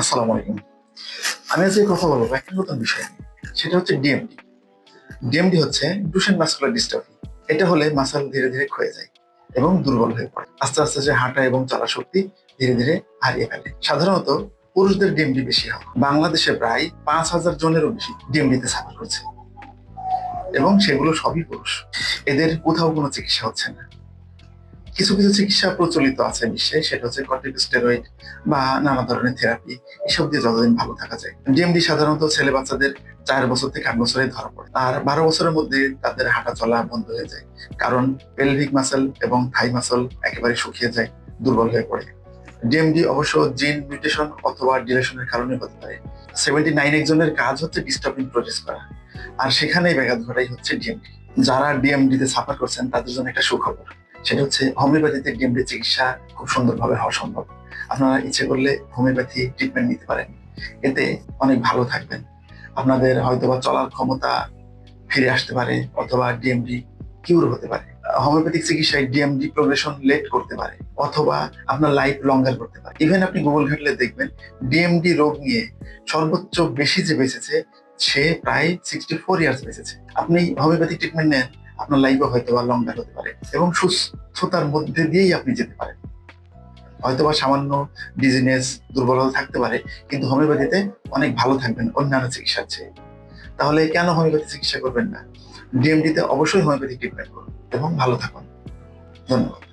আসসালামু আলাইকুম। আমি আজকে কথা বলব একটা নতুন বিষয় সেটা হচ্ছে ডিএমডি ডিএমডি হচ্ছে ডুশেন মাসকুলার ডিস্ট্রফি এটা হলে মাসাল ধীরে ধীরে ক্ষয়ে যায় এবং দুর্বল হয়ে পড়ে। আস্তে আস্তে সে হাঁটা এবং চলা শক্তি ধীরে ধীরে হারিয়ে ফেলে। সাধারণত পুরুষদের ডিএমডি বেশি হয়। বাংলাদেশে প্রায় পাঁচ হাজার জনেরও বেশি ডিএমডিতে সাফার করছে। এবং সেগুলো সবই পুরুষ। এদের কোথাও কোনো চিকিৎসা হচ্ছে না। কিছু কিছু চিকিৎসা প্রচলিত আছে বিশ্বে সেটা হচ্ছে কর্টিকোস্টেরয়েড বা নানা ধরনের থেরাপি, এসব দিয়ে যতদিন ভালো থাকা যায়। ডিএমডি সাধারণত ছেলে বাচ্চাদের চার বছর থেকে আট বছরে ধরা পড়ে, আর বারো বছরের মধ্যে তাদের হাঁটা চলা বন্ধ হয়ে যায়, কারণ পেলভিক মাসেল এবং থাই মাসল একেবারে শুকিয়ে যায়, দুর্বল হয়ে পড়ে। ডিএমডি অবশ্য জিন মিউটেশন অথবা ডিলেশনের কারণে হতে পারে। সেভেন্টি নাইন একজনের কাজ হচ্ছে ডিস্টার্বিং প্রোডিউস করা, আর সেখানেই ব্যাঘাত ঘটাই হচ্ছে ডিএমডি। যারা ডিএমডিতে সাফার করছেন, তাদের জন্য একটা সুখবর। সেটা হচ্ছে হোমিওপ্যাথিতে ডিএমডি চিকিৎসা খুব সুন্দরভাবে হওয়া সম্ভব। আপনারা ইচ্ছে করলে হোমিওপ্যাথি ট্রিটমেন্ট নিতে পারেন। এতে অনেক ভালো থাকবেন। আপনাদের হয়তোবা চলার ক্ষমতা ফিরে আসতে পারে অথবা ডিএমডি কিউর হতে পারে। হোমিওপ্যাথিক চিকিৎসায় ডিএমডি প্রোগ্রেশন লেট করতে পারে অথবা আপনার লাইফ লঙ্গার করতে পারে। ইভেন আপনি গুগল ঘাটলে দেখবেন ডিএমডি রোগ নিয়ে সর্বোচ্চ বেশি যে বেঁচেছে, সে প্রায় সিক্সটি ফোর ইয়ার্স বেঁচেছে। আপনি হোমিওপ্যাথিক ট্রিটমেন্ট নেন আপনার লাইফও হয়তো বা লং হতে পারে এবং সুস্থতার মধ্যে দিয়েই আপনি যেতে পারেন। হয়তো বা সামান্য বিজনেস দুর্বলতা থাকতে পারে, কিন্তু হোমিওপ্যাথিতে অনেক ভালো থাকবেন, অন্যান্য চিকিৎসার চেয়ে। তাহলে কেন হোমিওপ্যাথি চিকিৎসা করবেন না? ডিএমডিতে অবশ্যই হোমিওপ্যাথি ট্রিটমেন্ট করুন এবং ভালো থাকুন। ধন্যবাদ।